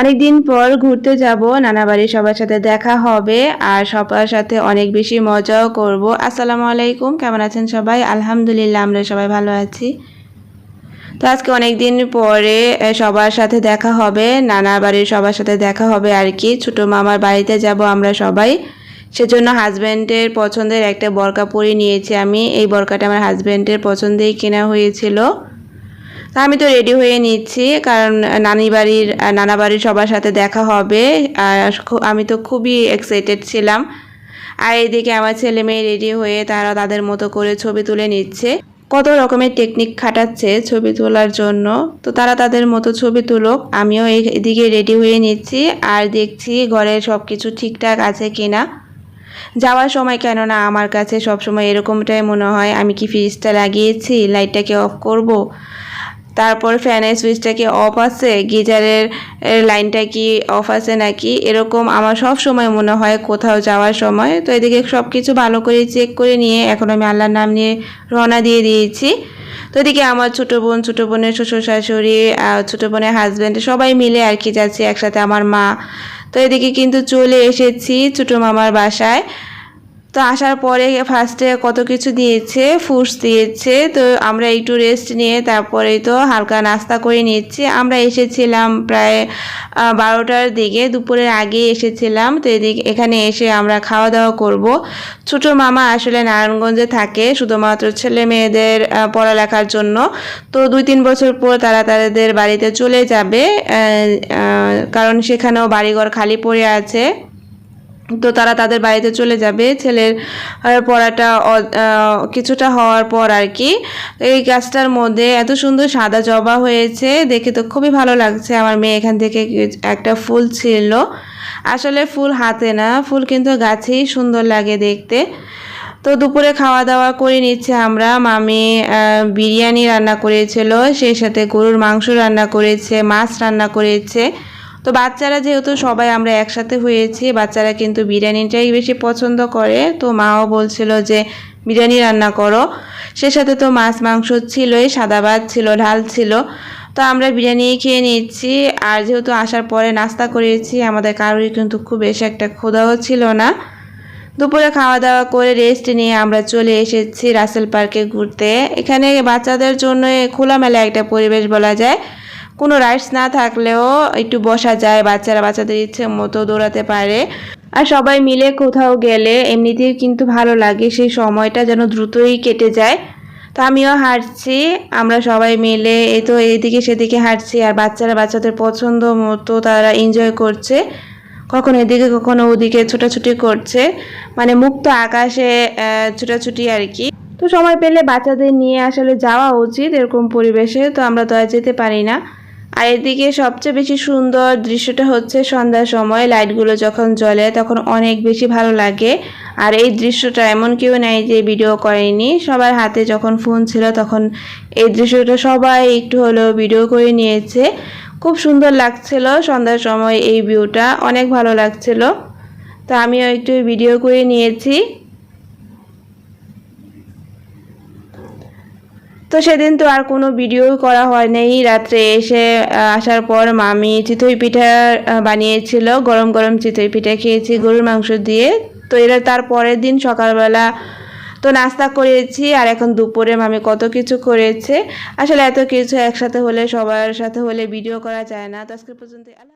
অনেক দিন পর ঘুরতে যাব, নানা বাড়ির সবার সাথে দেখা হবে, আর সবার সাথে অনেক বেশি মজাও করব। আসসালামু আলাইকুম, কেমন আছেন সবাই? আলহামদুলিল্লাহ, আমরা সবাই ভালো আছি। তো আজকে অনেক দিন পরে সবার সাথে দেখা হবে, নানা বাড়ির সবার সাথে দেখা হবে আর কি। ছোটো মামার বাড়িতে যাব আমরা সবাই। সেজন্য হাজব্যান্ডের পছন্দের একটা বরকা পরে নিয়েছি আমি। এই বরকাটা আমার হাজব্যান্ডের পছন্দেই কেনা হয়েছিল। তা আমি তো রেডি হয়ে নিচ্ছি, কারণ নানি বাড়ির, নানা বাড়ির সবার সাথে দেখা হবে আমি তো খুবই এক্সাইটেড ছিলাম। আর এদিকে আমার ছেলে মেয়ে রেডি হয়ে তারা তাদের মতো করে ছবি তুলে নিচ্ছে। কত রকমের টেকনিক খাটাচ্ছে ছবি তোলার জন্য। তো তারা তাদের মতো ছবি তুলুক, আমিও এদিকে রেডি হয়ে নিচ্ছি, আর দেখছি ঘরের সব কিছু ঠিকঠাক আছে কিনা। যাওয়ার সময় কেননা আমার কাছে সবসময় এরকমটাই মনে হয়, আমি কি ফ্রিজটা লাগিয়েছি লাইটটাকে অফ করব? তারপর ফ্যানের সুইচটা কি অফ আছে? গিজারের লাইনটা কি অফ আছে নাকি? এরকম আমার সব সময় মনে হয় কোথাও যাওয়ার সময়। তো এদিকে সব কিছু ভালো করে চেক করে নিয়ে এখন আমি আল্লাহর নাম নিয়ে রওনা দিয়ে দিয়েছি। তো এদিকে আমার ছোটো বোন, ছোটো বোনের শ্বশুর শাশুড়ি ছোটো বোনের হাজব্যান্ড সবাই মিলে আর কি যাচ্ছি একসাথে আমার মা। তো এদিকে কিন্তু চলে এসেছি ছোটো মামার বাসায়। তো আসার পরে ফার্স্টে কত কিছু দিয়েছে ফুডস দিয়েছে, তো আমরা একটু রেস্ট নিয়ে তারপরে তো হালকা নাস্তা করে নিচ্ছি। আমরা এসেছিলাম প্রায় বারোটার দিকে, দুপুরের আগে এসেছিলাম। তো এদিকে, এখানে এসে আমরা খাওয়া দাওয়া করব। ছোট মামা আসলে নারায়ণগঞ্জে থাকে, শুধুমাত্র ছেলে মেয়েদের পড়ালেখার জন্য। তো দুই তিন বছর পর তারা তাদের বাড়িতে চলে যাবে কারণ সেখানেও বাড়িঘর খালি পড়ে আছে। তো তারা তাদের বাড়িতে চলে যাবে। ছেলের পড়াটা কিছুটা হওয়ার পর আর কি। এই গাছটার মধ্যে এত সুন্দর সাদা জবা হয়েছে, দেখে তো খুবই ভালো লাগছে। আমার মেয়ে এখান থেকে একটা ফুল ছিল আসলে ফুল হাতে না, ফুল কিন্তু গাছেই সুন্দর লাগে দেখতে। তো দুপুরে খাওয়া দাওয়া করে নিচ্ছে আমরা। মামি বিরিয়ানি রান্না করেছিল, সেই সাথে গরুর মাংস রান্না করেছে, মাছ রান্না করেছে। তো বাচ্চারা যেহেতু সবাই আমরা একসাথে হয়েছি, বাচ্চারা কিন্তু বিরিয়ানিটাই বেশি পছন্দ করে। তো মাও বলছিল যে, বিরিয়ানি রান্না করো। সে সাথে তো মাছ, মাংস ছিলই, সাদা ভাত ছিল ঢাল ছিল। তো আমরা বিরিয়ানি খেয়ে নিচ্ছি আর যেহেতু আসার পরে নাস্তা করেছি, আমাদের কারোরই কিন্তু খুব বেশি একটা ক্ষুধাও ছিল না। দুপুরে খাওয়া দাওয়া করে রেস্ট নিয়ে আমরা চলে এসেছি রাসেল পার্কে ঘুরতে। এখানে বাচ্চাদের জন্য খোলামেলা একটা পরিবেশ বলা যায়। কোনো রাইডস না থাকলেও একটু বসা যায়, বাচ্চারা বাচ্চাদের ইচ্ছে মতো দৌড়াতে পারে। আর সবাই মিলে কোথাও গেলে এমনিতেই কিন্তু ভালো লাগে, সেই সময়টা যেন দ্রুতই কেটে যায়। তো আমিও হাঁটছি, আমরা সবাই মিলে এই তো এইদিকে সেদিকে হাঁটছি, আর বাচ্চারা বাচ্চাদের পছন্দ মতো তারা এনজয় করছে। কখনো এদিকে, কখনো ওদিকে ছোটাছুটি করছে। মানে মুক্ত আকাশে ছোটাছুটি আর কি। তো সময় পেলে বাচ্চাদের নিয়ে আসলে যাওয়া উচিত এরকম পরিবেশে, তো আমরা তো আর যেতে পারি না। আর এদিকে সবচেয়ে বেশি সুন্দর দৃশ্যটা হচ্ছে সন্ধ্যার সময়। লাইটগুলো যখন জ্বলে তখন অনেক বেশি ভালো লাগে। আর এই দৃশ্যটা এমন কেউ নেই যে ভিডিও করেনি। সবার হাতে যখন ফোন ছিল তখন এই দৃশ্যটা সবাই একটু হলেও ভিডিও করে নিয়েছে। খুব সুন্দর লাগছিল সন্ধ্যার সময় এই ভিউটা অনেক ভালো লাগছিল। তো আমিও একটু ভিডিও করে নিয়েছি। তো সেদিন তো আর কোনো ভিডিও করা হয় নাই রাত্রে এসে আসার পর মামি চিতই পিঠা বানিয়েছিল। গরম গরম চিতই পিঠা খেয়েছি, গরুর মাংস দিয়ে। তো এরা তার পরের দিন সকালবেলা তো নাস্তা করেছি আর এখন দুপুরে মামি কত কিছু করেছে। আসলে এত কিছু একসাথে হলে, সবার সাথে হলে ভিডিও করা যায় না। তো আজকে পর্যন্ত